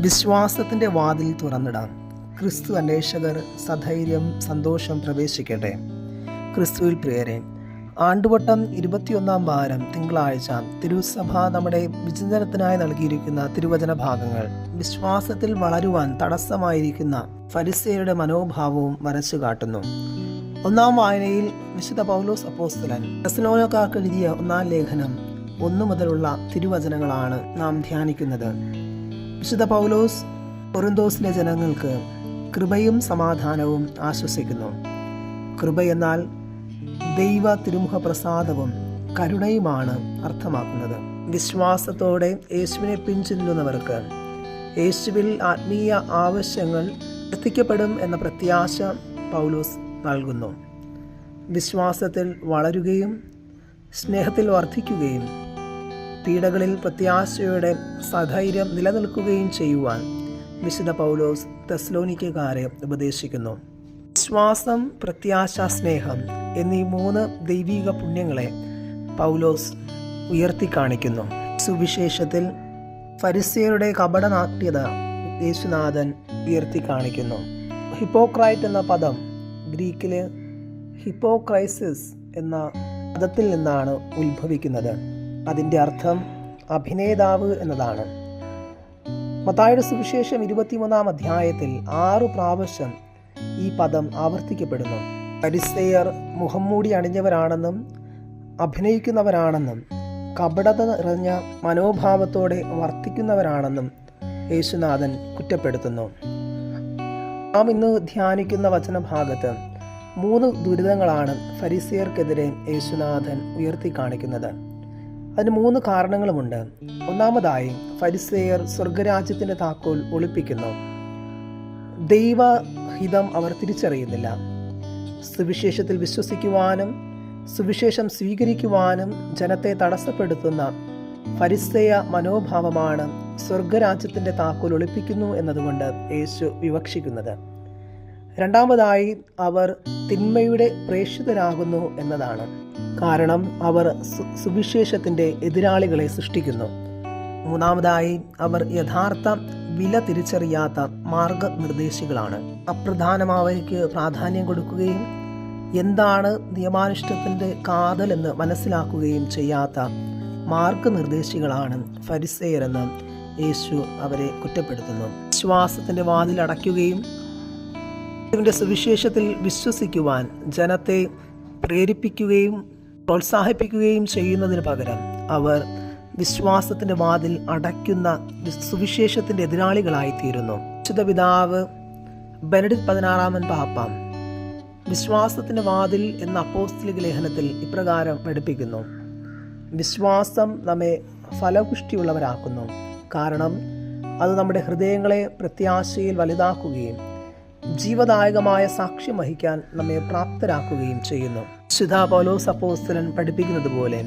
വിശ്വാസത്തിന്റെ വാതിൽ തുറന്നിടാം. ക്രിസ്തു അന്വേഷകർ സധൈര്യം സന്തോഷം പ്രവേശിക്കട്ടെ. ക്രിസ്തുവിൽ പ്രിയരെ ആണ്ടുവട്ടം ഇരുപത്തിയൊന്നാം വാരം തിങ്കളാഴ്ച തിരുസഭ നമ്മുടെ വിചിന്തനത്തിനായി നൽകിയിരിക്കുന്ന തിരുവചന ഭാഗങ്ങൾ. വിശ്വാസത്തിൽ വളരുവാൻ തടസ്സമായിരിക്കുന്ന ഫരിസേരുടെ മനോഭാവവും വരച്ചു കാട്ടുന്നു. ഒന്നാം വായനയിൽ വിശുദ്ധ പൗലോസ് അപ്പോസ്തലൻ തെസലോനക്കാർക്ക് എഴുതിയ ഒന്നാം ലേഖനം ഒന്നു മുതലുള്ള തിരുവചനങ്ങളാണ് നാം ധ്യാനിക്കുന്നത്. വിശുദ്ധ പൗലോസ് കൊറിന്തോസിലെ ജനങ്ങൾക്ക് കൃപയും സമാധാനവും ആശ്വസിക്കുന്നു. കൃപ എന്നാൽ ദൈവ തിരുമുഖ പ്രസാദവും കരുണയുമാണ് അർത്ഥമാക്കുന്നത്. വിശ്വാസത്തോടെ യേശുവിനെ പിൻചെല്ലുന്നവർക്ക് യേശുവിൽ ആത്മീയ ആവശ്യങ്ങൾ എത്തിക്കപ്പെടും എന്ന പ്രത്യാശ പൗലോസ് നൽകുന്നു. വിശ്വാസത്തിൽ വളരുകയും സ്നേഹത്തിൽ വർദ്ധിക്കുകയും പീഡകളിൽ പ്രത്യാശയുടെ സധൈര്യം നിലനിൽക്കുകയും ചെയ്യുവാൻ വിശുദ്ധ പൗലോസ് തെസ്ലോനിക്കുകാരെ ഉപദേശിക്കുന്നു. വിശ്വാസം പ്രത്യാശ സ്നേഹം എന്നീ മൂന്ന് ദൈവിക പുണ്യങ്ങളെ പൗലോസ് ഉയർത്തി കാണിക്കുന്നു സുവിശേഷത്തിൽ ഫരിസ്യരുടെ കപടനാട്യത യേശുനാഥൻ ഉയർത്തി കാണിക്കുന്നു ഹിപ്പോക്രൈറ്റ് എന്ന പദം ഗ്രീക്കിലെ ഹിപ്പോക്രൈസിസ് എന്ന പദത്തിൽ നിന്നാണ് ഉത്ഭവിക്കുന്നത്. അതിന്റെ അർത്ഥം അഭിനേതാവ് എന്നതാണ്. മത്തായുടെ സുവിശേഷം ഇരുപത്തിമൂന്നാം അധ്യായത്തിൽ ആറു പ്രാവശ്യം ഈ പദം ആവർത്തിക്കപ്പെടുന്നു. പരിസയർ മുഖംമൂടി അണിഞ്ഞവരാണെന്നും അഭിനയിക്കുന്നവരാണെന്നും കപടത നിറഞ്ഞ മനോഭാവത്തോടെ വർത്തിക്കുന്നവരാണെന്നും യേശുനാഥൻ കുറ്റപ്പെടുത്തുന്നു. നാം ഇന്ന് ധ്യാനിക്കുന്ന വചനഭാഗത്ത് മൂന്ന് ദുരിതങ്ങളാണ് ഫരിസിയർക്കെതിരെ യേശുനാഥൻ ഉയർത്തി കാണിക്കുന്നത് അതിന് മൂന്ന് കാരണങ്ങളുമുണ്ട്. ഒന്നാമതായി ഫരിസേയർ സ്വർഗരാജ്യത്തിന്റെ താക്കോൽ ഒളിപ്പിക്കുന്നു. ദൈവഹിതം അവർ തിരിച്ചറിയുന്നില്ല. സുവിശേഷത്തിൽ വിശ്വസിക്കുവാനും സുവിശേഷം സ്വീകരിക്കുവാനും ജനത്തെ തടസ്സപ്പെടുത്തുന്ന ഫരിസ്തയ മനോഭാവമാണ് സ്വർഗരാജ്യത്തിന്റെ താക്കോൽ ഒളിപ്പിക്കുന്നു എന്നതുകൊണ്ട് യേശു വിവക്ഷിക്കുന്നത്. രണ്ടാമതായി അവർ തിന്മയുടെ പ്രേക്ഷിതരാകുന്നു എന്നതാണ്. കാരണം അവർ സുവിശേഷത്തിന്റെ എതിരാളികളെ സൃഷ്ടിക്കുന്നു. മൂന്നാമതായി അവർ യഥാർത്ഥ വില തിരിച്ചറിയാത്ത മാർഗനിർദ്ദേശികളാണ്. അപ്രധാനമാവയ്ക്ക് പ്രാധാന്യം കൊടുക്കുകയും എന്താണ് നിയമാനുഷ്ഠത്തിന്റെ കാതലെന്ന് മനസ്സിലാക്കുകയും ചെയ്യാത്ത മാർഗനിർദ്ദേശികളാണ് ഫരിസേയരെന്ന് യേശു അവരെ കുറ്റപ്പെടുത്തുന്നു. വിശ്വാസത്തിന്റെ വാതിൽ അടയ്ക്കുകയും ഇതിന്റെ സുവിശേഷത്തിൽ വിശ്വസിക്കുവാൻ ജനത്തെ പ്രേരിപ്പിക്കുകയും പ്രോത്സാഹിപ്പിക്കുകയും ചെയ്യുന്നതിന് പകരം അവർ വിശ്വാസത്തിന്റെ വാതിൽ അടയ്ക്കുന്ന സുവിശേഷത്തിന്റെ എതിരാളികളായിത്തീരുന്നു. വിശുദ്ധ പിതാവ് പതിനാറാമൻ പാപ്പാം വിശ്വാസത്തിന്റെ വാതിൽ എന്ന അപ്പോസ്തലിക ലേഖനത്തിൽ ഇപ്രകാരം പഠിപ്പിക്കുന്നു. വിശ്വാസം നമ്മെ ഫലപുഷ്ടിയുള്ളവരാക്കുന്നു. കാരണം അത് നമ്മുടെ ഹൃദയങ്ങളെ പ്രത്യാശയിൽ വലുതാക്കുകയും ജീവദായകമായ സാക്ഷ്യം വഹിക്കാൻ നമ്മെ പ്രാപ്തരാക്കുകയും ചെയ്യുന്നു. ശുദ്ധ സപ്പോസ്തലൻ പഠിപ്പിക്കുന്നത് പോലെ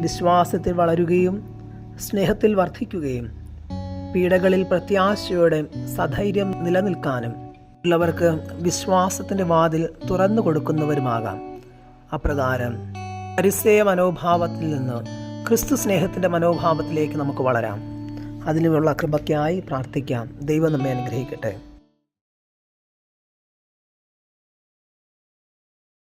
വിശ്വാസത്തിൽ വളരുകയും സ്നേഹത്തിൽ വർദ്ധിക്കുകയും പീഡകളിൽ പ്രത്യാശയോടെ സധൈര്യം നിലനിൽക്കാനും ഉള്ളവർക്ക് വിശ്വാസത്തിന്റെ വാതിൽ തുറന്നു കൊടുക്കുന്നവരുമാകാം. അപ്രകാരം പരിസയ മനോഭാവത്തിൽ നിന്ന് ക്രിസ്തു സ്നേഹത്തിന്റെ മനോഭാവത്തിലേക്ക് നമുക്ക് വളരാം. അതിനുള്ള കൃപക്കായി പ്രാർത്ഥിക്കാം. ദൈവം നമ്മെ അനുഗ്രഹിക്കട്ടെ.